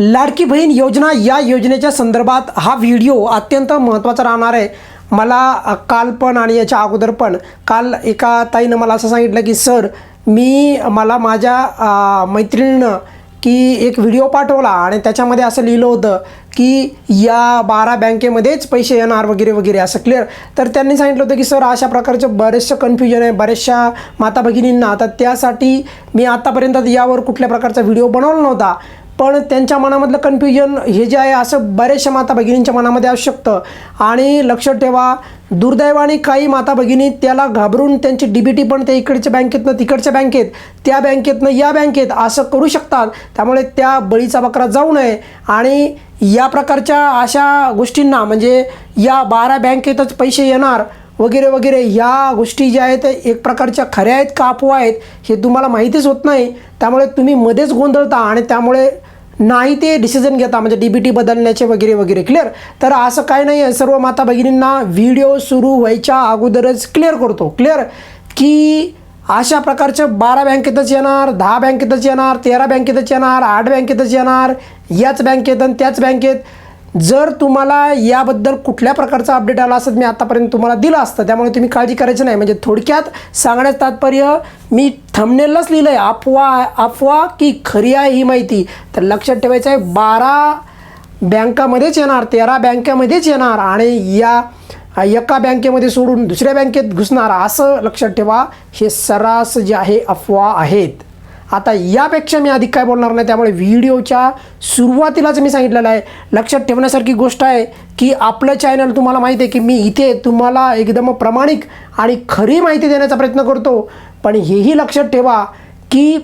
लाडकी बहीण योजना या योजनेच्या संदर्भात हा व्हिडिओ अत्यंत महत्त्वाचा राहणार आहे. मला काल पण आणि याच्या अगोदर पण काल एका ताईनं मला असं सांगितलं की सर मी मला माझ्या मैत्रिणीनं की एक व्हिडिओ पाठवला आणि त्याच्यामध्ये असं लिहिलं होतं की या बारा बँकेमध्येच पैसे येणार वगैरे वगैरे असं क्लिअर तर त्यांनी सांगितलं होतं की सर अशा प्रकारचं बरेचसं कन्फ्युजन आहे बऱ्याचशा माता भगिनींना तर त्यासाठी मी आत्तापर्यंत यावर कुठल्या प्रकारचा व्हिडिओ बनवला नव्हता. पण त्यांच्या मनामधलं कन्फ्युजन हे जे आहे असं बऱ्याचशा माता भगिनींच्या मनामध्ये असू शकतं. आणि लक्षात ठेवा दुर्दैवाने काही माता भगिनी त्याला घाबरून त्यांची डी बी टी पण त्या इकडच्या बँकेतनं तिकडच्या बँकेत त्या बँकेतनं या बँकेत असं करू शकतात. त्यामुळे त्या बळीचा बकरा जाऊ नये. आणि या प्रकारच्या अशा गोष्टींना म्हणजे या बारा बँकेतच पैसे येणार वगैरे वगैरे ह्या गोष्टी ज्या आहेत एक प्रकारच्या खऱ्या आहेत का अफवा आहेत हे तुम्हाला माहितीच होत नाही. त्यामुळे तुम्ही मध्येच गोंधळता आणि त्यामुळे नाही ते डिसिजन घेता म्हणजे डी बी टी बदलण्याचे वगैरे वगैरे. क्लिअर तर असं काय नाही आहे. सर्व माता भगिनींना व्हिडिओ सुरू व्हायच्या अगोदरच क्लिअर करतो. क्लिअर की अशा प्रकारचे बारा बँकेतच येणार दहा बँकेतच येणार तेरा बँकेतच येणार आठ बँकेतच येणार याच बँकेत आणि त्याच बँकेत जर तुम्हाला याबद्दल कुठल्या प्रकारचा अपडेट आला असत मी आतापर्यंत तुम्हाला दिलं असतं त्यामुळे तुम्ही काळजी करायची नाही. म्हणजे थोडक्यात सांगण्याचं तात्पर्य मी थमनेलच लिहिलं आहे अफवा अफवा की खरी आहे ही माहिती. तर लक्षात ठेवायचं आहे बारा बँकामध्येच येणार तेरा बँकामध्येच येणार आणि या एका बँकेमध्ये सोडून दुसऱ्या बँकेत घुसणार असं लक्षात ठेवा. हे सर्रास जे आहे अफवा आहेत. आता यापेक्षा मी अधिक काय बोलणार नाही. त्यामुळे व्हिडिओच्या सुरुवातीलाच मी सांगितलेलं आहे. लक्षात ठेवण्यासारखी गोष्ट आहे की आपलं चॅनल तुम्हाला माहिती आहे की मी इथे तुम्हाला एकदम प्रामाणिक आणि खरी माहिती देण्याचा प्रयत्न करतो. पण हेही लक्षात ठेवा की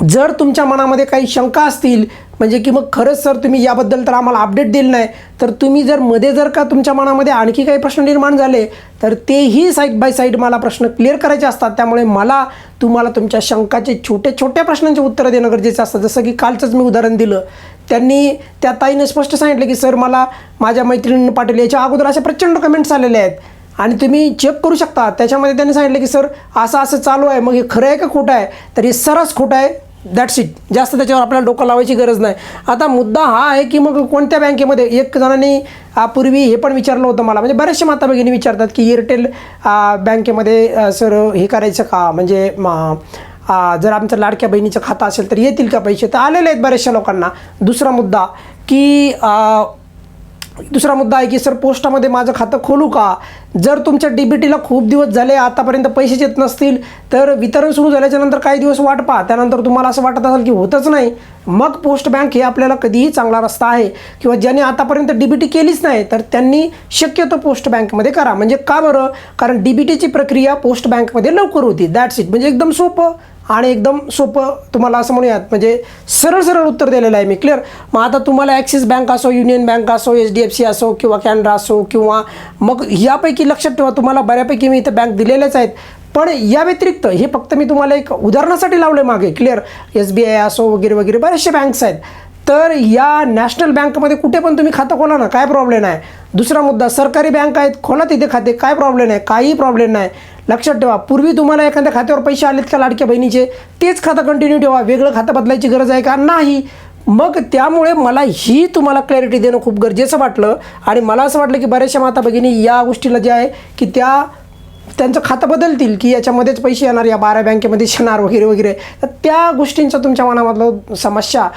जर तुमच्या मनामध्ये काही शंका असतील म्हणजे की मग खरंच सर तुम्ही याबद्दल तर आम्हाला अपडेट दिलं नाही तर तुम्ही जर मध्ये जर का तुमच्या मनामध्ये आणखी काही प्रश्न निर्माण झाले तर तेही साईड बाय साईड मला प्रश्न क्लिअर करायचे असतात. त्यामुळे मला तुम्हाला तुमच्या शंकाचे छोट्या छोट्या प्रश्नांचे उत्तरं देणं गरजेचं असतं. जसं की कालचंच मी उदाहरण दिलं. त्यांनी त्या ताईनं स्पष्ट सांगितलं की सर मला माझ्या मैत्रिणीनं पाटील याच्या अगोदर असे प्रचंड कमेंट्स आलेले आहेत. आणि तुम्ही चेक करू शकता. त्याच्यामध्ये त्यांनी सांगितलं की सर असं असं चालू आहे. मग हे खरं आहे का खोटं आहे? तर हे सरस खोटं आहे. दॅट्स इट जास्त त्याच्यावर आपल्याला डोकं लावायची गरज नाही. आता मुद्दा हा आहे की मग कोणत्या बँकेमध्ये एक जणांनी पूर्वी हे पण विचारलं होतं मला. म्हणजे बरेचसे माता भगिनी विचारतात की एअरटेल बँकेमध्ये सर हे करायचं का? म्हणजे जर आमचं लाडक्या बहिणीचं खातं असेल तर येतील का पैसे? तर आलेले आहेत बऱ्याचशा लोकांना. दुसरा मुद्दा की आ, दुसरा मुद्दा आहे की सर पोस्टामध्ये माझं खातं खोलू का? जर तुमच्या डी बी टीला खूप दिवस झाले आतापर्यंत पैसेच येत नसतील तर वितरण सुरू झाल्याच्यानंतर काही दिवस वाट पहा. त्यानंतर तुम्हाला असं वाटत असेल की होतच नाही. मग पोस्ट बँक हे आपल्याला कधीही चांगला रस्ता आहे. किंवा ज्यांनी आतापर्यंत डी बी टी केलीच नाही तर त्यांनी शक्यतो पोस्ट बँकमध्ये करा. म्हणजे का बरं? कारण डी बी टीची प्रक्रिया पोस्ट बँकमध्ये लवकर होती. दॅट्स इट म्हणजे एकदम सोपं. आणि एकदम सोपं तुम्हाला असं म्हणूयात म्हणजे सरळ सरळ उत्तर दिलेलं आहे मी क्लिअर मग आता तुम्हाला ॲक्सिस बँक असो युनियन बँक असो एच डी एफ सी असो किंवा कॅनरा असो किंवा मग यापैकी लक्षात ठेवा तुम्हाला बऱ्यापैकी मी इथं बँक दिलेल्याच आहेत. पण या व्यतिरिक्त हे फक्त मी तुम्हाला एक उदाहरणासाठी लावलं मागे क्लिअर एस बी आय असो वगैरे वगैरे बरेचसे बँक्स आहेत. तर या नॅशनल बँकमध्ये कुठे पण तुम्ही खातं खोला ना काय प्रॉब्लेम आहे दुसरा मुद्दा सरकारी बँक आहेत खोला तिथे खाते काय प्रॉब्लेम आहे काही प्रॉब्लेम नाही. लक्षात ठेवा पूर्वी तुम्हाला एखाद्या खात्यावर पैसे आलेत का लाडक्या बहिणीचे? तेच खातं कंटिन्यू ठेवा वेगळं खातं बदलायची गरज आहे का? नाही. मग त्यामुळे मला ही तुम्हाला क्लॅरिटी देणं खूप गरजेचं वाटलं आणि मला असं वाटलं की बऱ्याचशा माता भगिनी या गोष्टीला जे आहे की त्या त्यांचं खातं बदलतील की याच्यामध्येच पैसे येणार या बारा बँकेमध्ये येणार वगैरे वगैरे. तर त्या गोष्टींचा तुमच्या मनामधलं समस्या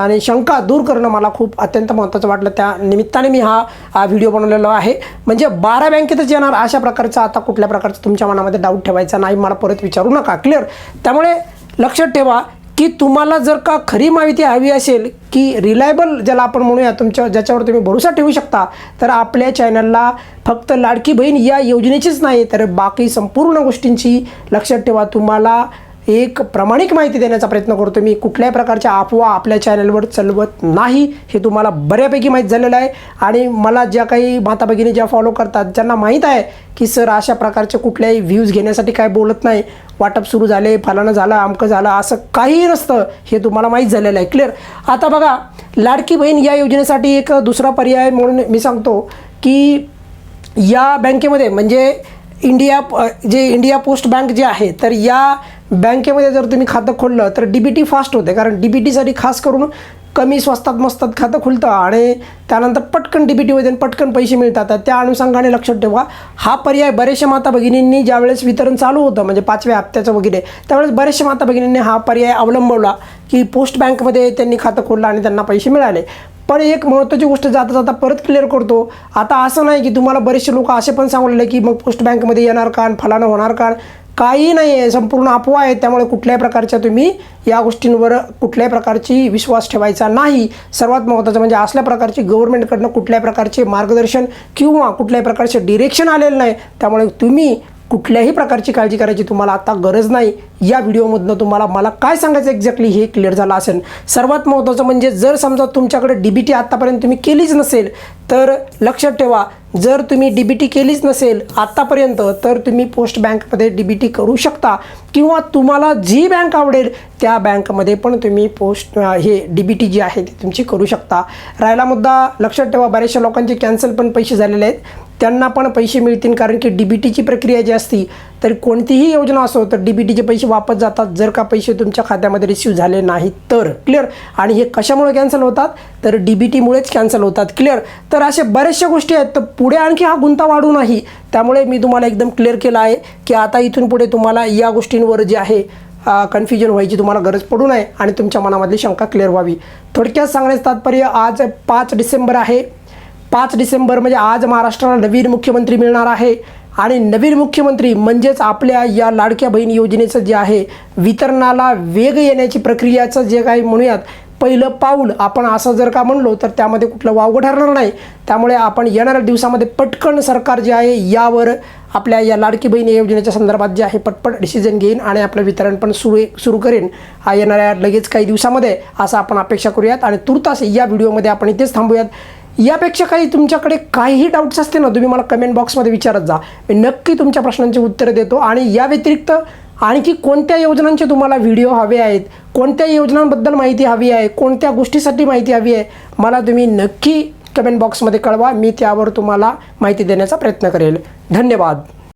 आणि शंका दूर करणं मला खूप अत्यंत महत्त्वाचं वाटलं. त्या निमित्ताने मी हा हा व्हिडिओ बनवलेला आहे. म्हणजे बारा बँकेतच येणार अशा प्रकारचा आता कुठल्या प्रकारचा तुमच्या मनामध्ये डाऊट ठेवायचा नाही मला परत विचारू नका. क्लिअर त्यामुळे लक्षात ठेवा की तुम्हाला जर का खरी माहिती हवी असेल की रिलायबल ज्याला आपण म्हणूया तुमच्या ज्याच्यावर तुम्ही भरोसा ठेवू शकता तर आपल्या चॅनलला फक्त लाडकी बहीण या योजनेचीच नाही तर बाकी संपूर्ण गोष्टींची लक्षात ठेवा. तुम्हाला एक प्रामाणिक माहिती देण्याचा प्रयत्न करतो मी. कुठल्याही प्रकारच्या अफवा आपल्या चॅनलवर चालवत नाही. हे तुम्हाला बऱ्यापैकी माहीत झालेलं आहे. आणि मला ज्या काही माता भगिनी ज्या फॉलो करतात ज्यांना माहीत आहे की सर अशा प्रकारचे कुठल्याही व्ह्यूज घेण्यासाठी काय बोलत नाही. वाटप सुरू झाले फलानं झालं अमकं झालं असं काहीही नसतं. हे तुम्हाला माहीत झालेलं आहे. क्लिअर आता बघा लाडकी बहीण या योजनेसाठी एक दुसरा पर्याय म्हणून मी सांगतो की या बँकेमध्ये म्हणजे इंडिया जे इंडिया पोस्ट बँक जे आहे तर या बँकेमध्ये जर तुम्ही खातं खोललं तर डी बी टी फास्ट होते. कारण डी बी टीसाठी खास करून कमी स्वस्तात मस्तात खातं खुलतं आणि त्यानंतर पटकन डी बी टीमध्ये पटकन पैसे मिळतात. त्या अनुषंगाने लक्षात ठेवा. हा पर्याय बरेचशा माता भगिनींनी ज्यावेळेस वितरण चालू होतं म्हणजे पाचव्या हप्त्याचं वगैरे त्यावेळेस बरेचशा माता भगिनींनी हा पर्याय अवलंबवला की पोस्ट बँकमध्ये त्यांनी खातं खोललं आणि त्यांना पैसे मिळाले. पण एक महत्त्वाची गोष्ट जाता जाता परत क्लिअर करतो. आता असं नाही की तुम्हाला बरेचसे लोक असे पण सांगलेले की मग पोस्ट बँकमध्ये येणार का फलानं होणार का? काही नाही आहे संपूर्ण अफवा आहे त्यामुळे कुठल्याही प्रकारच्या तुम्ही या गोष्टींवर कुठल्याही प्रकारची विश्वास ठेवायचा नाही. सर्वात महत्त्वाचं म्हणजे असल्या प्रकारची गव्हर्नमेंटकडनं कुठल्याही प्रकारचे मार्गदर्शन किंवा कुठल्याही प्रकारचे डिरेक्शन आलेलं नाही. त्यामुळे तुम्ही कुठल्याही प्रकारची काळजी करायची तुम्हाला आता गरज नाही या व्हिडिओमधनं तुम्हाला मला काय सांगायचं एक्झॅक्टली हे क्लिअर झालं असेल. सर्वात महत्त्वाचं म्हणजे जर समजा तुमच्याकडे डी बी टी आत्तापर्यंत तुम्ही केलीच नसेल तर लक्षात ठेवा जर तुम्ही डी बी टी केलीच नसेल आत्तापर्यंत तर तुम्ही पोस्ट बँकमध्ये डी बी टी करू शकता किंवा तुम्हाला जी बँक आवडेल त्या बँकमध्ये पण तुम्ही पोस्ट हे डी बी टी जी आहे ती तुमची करू शकता. राहिला मुद्दा लक्षात ठेवा बऱ्याचशा लोकांचे कॅन्सल पण पैसे झालेले आहेत. त्यांना पण पैसे मिळतील कारण की डी बी टीची प्रक्रिया जी असती तर कोणतीही योजना असो तर डी बी टीचे पैसे वापस जातात. जर का पैसे तुमच्या खात्यामध्ये रिसीव्ह झाले नाहीत तर क्लिअर आणि हे कशामुळे कॅन्सल होतात? तर डी बी टीमुळेच कॅन्सल होतात. क्लिअर तर अशा बऱ्याचशा गोष्टी आहेत. तर पुढे आणखी हा गुंता वाढू नाही. त्यामुळे मी तुम्हाला एकदम क्लिअर केलं आहे की आता इथून पुढे तुम्हाला या गोष्टींवर जे आहे कन्फ्युजन व्हायची तुम्हाला गरज पडू नये आणि तुमच्या मनामधली शंका क्लिअर व्हावी. थोडक्यात सांगण्याचं तात्पर्य आज पाच डिसेंबर आहे. पाच डिसेंबर म्हणजे आज महाराष्ट्राला नवीन मुख्यमंत्री मिळणार आहे. आणि नवीन मुख्यमंत्री म्हणजेच आपल्या या लाडक्या बहीण योजनेचं जे आहे वितरणाला वेग येण्याची प्रक्रियाचं जे काही म्हणूयात पहिलं पाऊल आपण असं जर का म्हणलो तर त्यामध्ये कुठलं वावगं ठरणार नाही. त्यामुळे आपण येणाऱ्या दिवसामध्ये पटकन सरकार जे आहे यावर आपल्या या लाडकी बहीण या योजनेच्या संदर्भात जे आहे पटपट डिसिजन घेईन आणि आपलं वितरण पण सुरू सुरू करेन. येणाऱ्या लगेच काही दिवसामध्ये असं आपण अपेक्षा करूयात आणि तुर्तास या व्हिडिओमध्ये आपण इथेच थांबूयात. यापेक्षा काही तुमच्याकडे काहीही डाऊट्स असते ना तुम्ही मला कमेंट बॉक्समध्ये विचारत जा. मी नक्की तुमच्या प्रश्नांची उत्तरं देतो आणि या व्यतिरिक्त आणखी कोणत्या योजनांचे तुम्हाला व्हिडिओ हवे आहेत कोणत्या योजनांबद्दल माहिती हवी आहे कोणत्या गोष्टीसाठी माहिती हवी आहे मला तुम्ही नक्की कमेंट बॉक्समध्ये कळवा. मी त्यावर तुम्हाला माहिती देण्याचा प्रयत्न करेल. धन्यवाद.